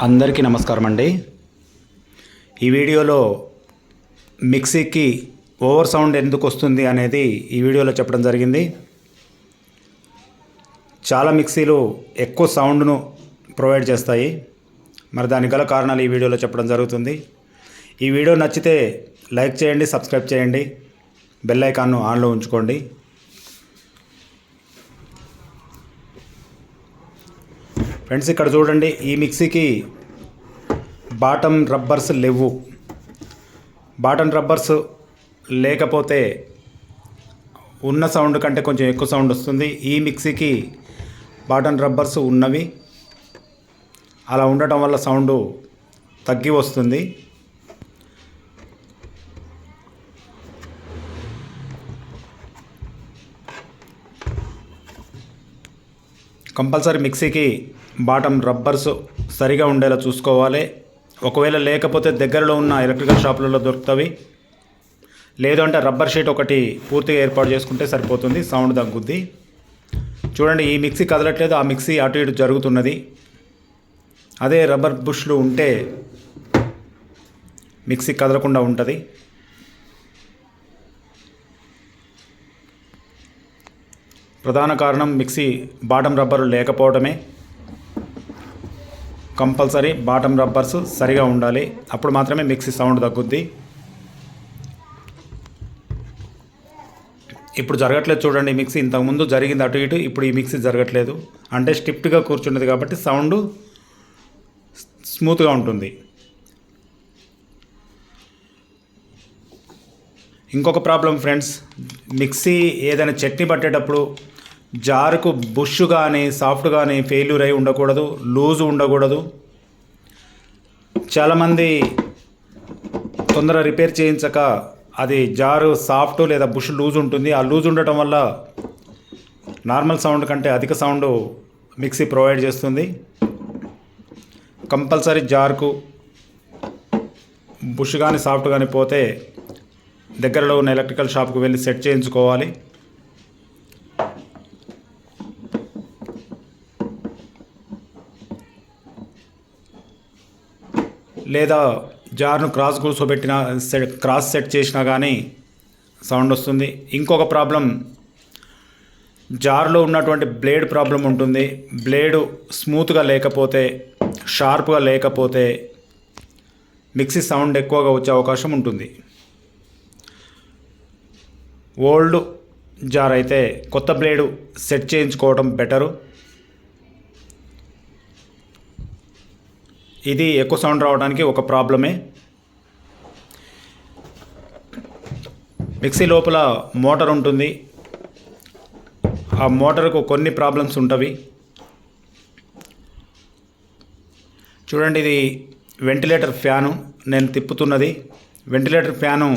అందరికీ నమస్కారం అండి. ఈ వీడియోలో మిక్సీకి ఓవర్ సౌండ్ ఎందుకు వస్తుంది అనేది ఈ వీడియోలో చెప్పడం జరిగింది. చాలా మిక్సీలు ఎక్కువ సౌండ్ను ప్రొవైడ్ చేస్తాయి. మరి దానికి గల కారణాలు ఈ వీడియోలో చెప్పడం జరుగుతుంది. ఈ వీడియో నచ్చితే లైక్ చేయండి సబ్స్క్రైబ్ చేయండి. బెల్ ఐకాన్ను ఆన్లో ఉంచుకోండి. ఫ్రెండ్స్ ఇక్కడ చూడండి ఈ మిక్సీకి బాటమ్ రబ్బర్స్ లేవు. బాటమ్ రబ్బర్స్ లేకపోతే ఉన్న సౌండ్ కంటే కొంచెం ఎక్కువ సౌండ్ వస్తుంది. ఈ మిక్సీకి బాటమ్ రబ్బర్స్ ఉన్నవి. అలా ఉండటం వల్ల సౌండ్ తగ్గి వస్తుంది. కంపల్సరీ మిక్సీకి బాటమ్ రబ్బర్స్ సరిగా ఉండేలా చూసుకోవాలి. ఒకవేళ లేకపోతే దగ్గరలో ఉన్న ఎలక్ట్రికల్ షాపులలో దొరుకుతాయి లేదు అంటే రబ్బర్ షీట్ ఒకటి పూర్తిగా ఏర్పాటు చేసుకుంటే సరిపోతుంది. సౌండ్ తగ్గుద్ది. చూడండి ఈ మిక్సీ కదలట్లేదు. ఆ మిక్సీ అటు ఇటు జరుగుతున్నది. అదే రబ్బర్ బుష్లు ఉంటే మిక్సీ కదలకుండా ఉంటుంది. ప్రధాన కారణం మిక్సీ బాటమ్ రబ్బరు లేకపోవడమే. కంపల్సరీ బాటమ్ రబ్బర్స్ సరిగా ఉండాలి. అప్పుడు మాత్రమే మిక్సీ సౌండ్ తగ్గుద్ది. ఇప్పుడు జరగట్లేదు చూడండి మిక్సీ ఇంతకుముందు జరిగింది అటు ఇటు ఇప్పుడు ఈ మిక్సీ జరగట్లేదు. అంటే స్టిఫ్ట్గా కూర్చున్నది కాబట్టి సౌండ్ స్మూత్గా ఉంటుంది. ఇంకొక ప్రాబ్లం ఫ్రెండ్స్ మిక్సీ ఏదైనా చట్నీ పట్టేటప్పుడు జారుకు బుష్ కానీ సాఫ్ట్ కానీ ఫెయిల్యూర్ అయి ఉండకూడదు లూజ్ ఉండకూడదు. చాలామంది తొందర రిపేర్ చేయించక అది జారు సాఫ్ట్ లేదా బుష్ లూజ్ ఉంటుంది. ఆ లూజ్ ఉండటం వల్ల నార్మల్ సౌండ్ కంటే అధిక సౌండ్ మిక్సీ ప్రొవైడ్ చేస్తుంది. కంపల్సరీ జార్కు బుష్ కానీ సాఫ్ట్ కానీ పోతే దగ్గరలో ఉన్న ఎలక్ట్రికల్ షాప్కి వెళ్ళి సెట్ చేయించుకోవాలి. లేదా జార్ను క్రాస్ కూర్చోబెట్టిన సెట్ క్రాస్ సెట్ చేసినా కానీ సౌండ్ వస్తుంది. ఇంకొక ప్రాబ్లం జార్లో ఉన్నటువంటి బ్లేడ్ ప్రాబ్లం ఉంటుంది. బ్లేడు స్మూత్గా లేకపోతే షార్ప్గా లేకపోతే మిక్సీ సౌండ్ ఎక్కువగా వచ్చే అవకాశం ఉంటుంది. ఓల్డ్ జార్ అయితే కొత్త బ్లేడు సెట్ చేయించుకోవడం బెటరు. ఇది ఎక్కువ సౌండ్ రావడానికి ఒక ప్రాబ్లమే. మిక్సీ లోపల మోటార్ ఉంటుంది. ఆ మోటార్కు కొన్ని ప్రాబ్లమ్స్ ఉంటవి. చూడండి ఇది వెంటిలేటర్ ఫ్యాను నేను తిప్పుతున్నది. వెంటిలేటర్ ఫ్యాను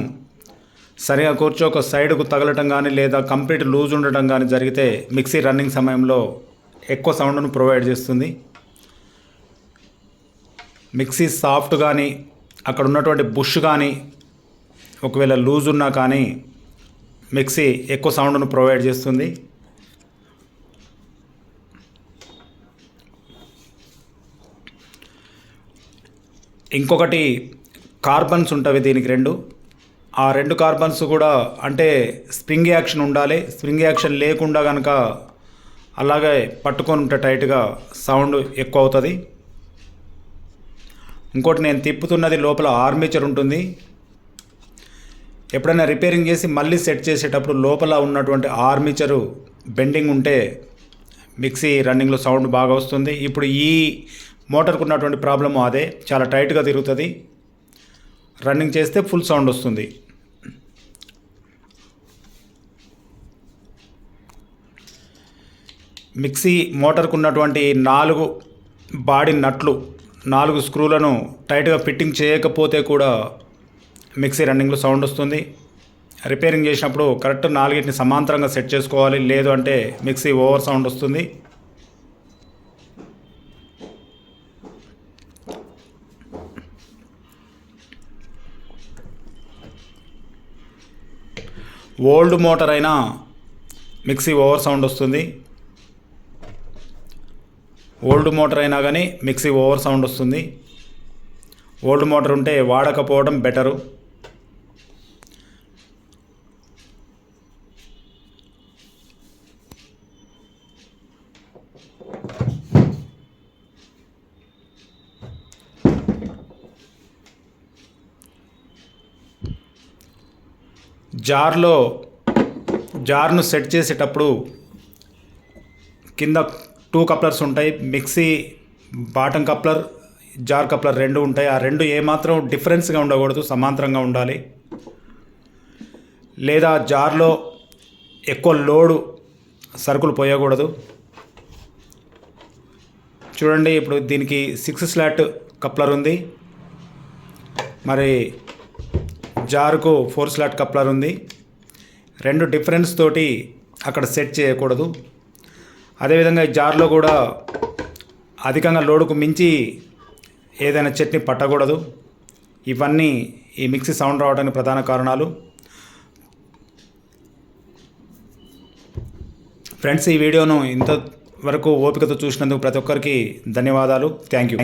సరిగా కూర్చోక సైడ్కు తగలటం కానీ లేదా కంప్లీట్ లూజ్ ఉండటం కానీ జరిగితే మిక్సీ రన్నింగ్ సమయంలో ఎక్కువ సౌండ్ను ప్రొవైడ్ చేస్తుంది. మిక్సీ సాఫ్ట్ కానీ అక్కడ ఉన్నటువంటి బుష్ కానీ ఒకవేళ లూజ్ ఉన్నా కానీ మిక్సీ ఎక్కువ సౌండ్ను ప్రొవైడ్ చేస్తుంది. ఇంకొకటి కార్బన్స్ ఉంటుంది దీనికి రెండు. ఆ రెండు కార్బన్స్ కూడా అంటే స్ప్రింగ్ యాక్షన్ ఉండాలి. స్ప్రింగ్ యాక్షన్ లేకుండా కనుక అలాగే పట్టుకొని ఉంటే టైట్గా సౌండ్ ఎక్కువ అవుతుంది. ఇంకోటి నేను తిప్పుతున్నది లోపల ఆర్మేచర్ ఉంటుంది. ఎప్పుడైనా రిపేరింగ్ చేసి మళ్ళీ సెట్ చేసేటప్పుడు లోపల ఉన్నటువంటి ఆర్మేచరు బెండింగ్ ఉంటే మిక్సీ రన్నింగ్లో సౌండ్ బాగా వస్తుంది. ఇప్పుడు ఈ మోటార్కు ఉన్నటువంటి ప్రాబ్లము అదే చాలా టైట్గా తిరుగుతుంది. రన్నింగ్ చేస్తే ఫుల్ సౌండ్ వస్తుంది. మిక్సీ మోటార్కు ఉన్నటువంటి నాలుగు బాడీ నట్లు నాలుగు స్క్రూలను టైట్గా ఫిట్టింగ్ చేయకపోతే కూడా మిక్సీ రన్నింగ్లో సౌండ్ వస్తుంది. రిపేరింగ్ చేసినప్పుడు కరెక్ట్ నాలుగింటిని సమాంతరంగా సెట్ చేసుకోవాలి. లేదు అంటే మిక్సీ ఓవర్ సౌండ్ వస్తుంది. ఓల్డ్ మోటార్ అయినా మిక్సీ ఓవర్ సౌండ్ వస్తుంది. ఓల్డ్ మోటార్ అయినా కానీ మిక్సీ ఓవర్ సౌండ్ వస్తుంది. ఓల్డ్ మోటార్ ఉంటే వాడకపోవడం బెటరు. జార్లో జార్ను సెట్ చేసేటప్పుడు కింద టూ కప్లర్స్ ఉంటాయి. Mixie bottom coupler jar coupler రెండు ఉంటాయి. ఆ రెండు ఏమాత్రం డిఫరెన్స్గా ఉండకూడదు సమాంతరంగా ఉండాలి. లేదా జార్లో ఎక్కువ లోడు సరుకులు పోయకూడదు. చూడండి ఇప్పుడు దీనికి సిక్స్ స్లాట్ కప్లర్ ఉంది. మరి జార్కు ఫోర్ స్లాట్ కప్లర్ ఉంది. రెండు డిఫరెన్స్ తోటి అక్కడ సెట్ చేయకూడదు. అదేవిధంగా ఈ జార్లో కూడా అధికంగా లోడుకు మించి ఏదైనా చట్నీ పట్టకూడదు. ఇవన్నీ ఈ మిక్సీ సౌండ్ రావడానికి ప్రధాన కారణాలు. ఫ్రెండ్స్ ఈ వీడియోను ఇంతవరకు ఓపికతో చూసినందుకు ప్రతి ఒక్కరికి ధన్యవాదాలు. Thank you.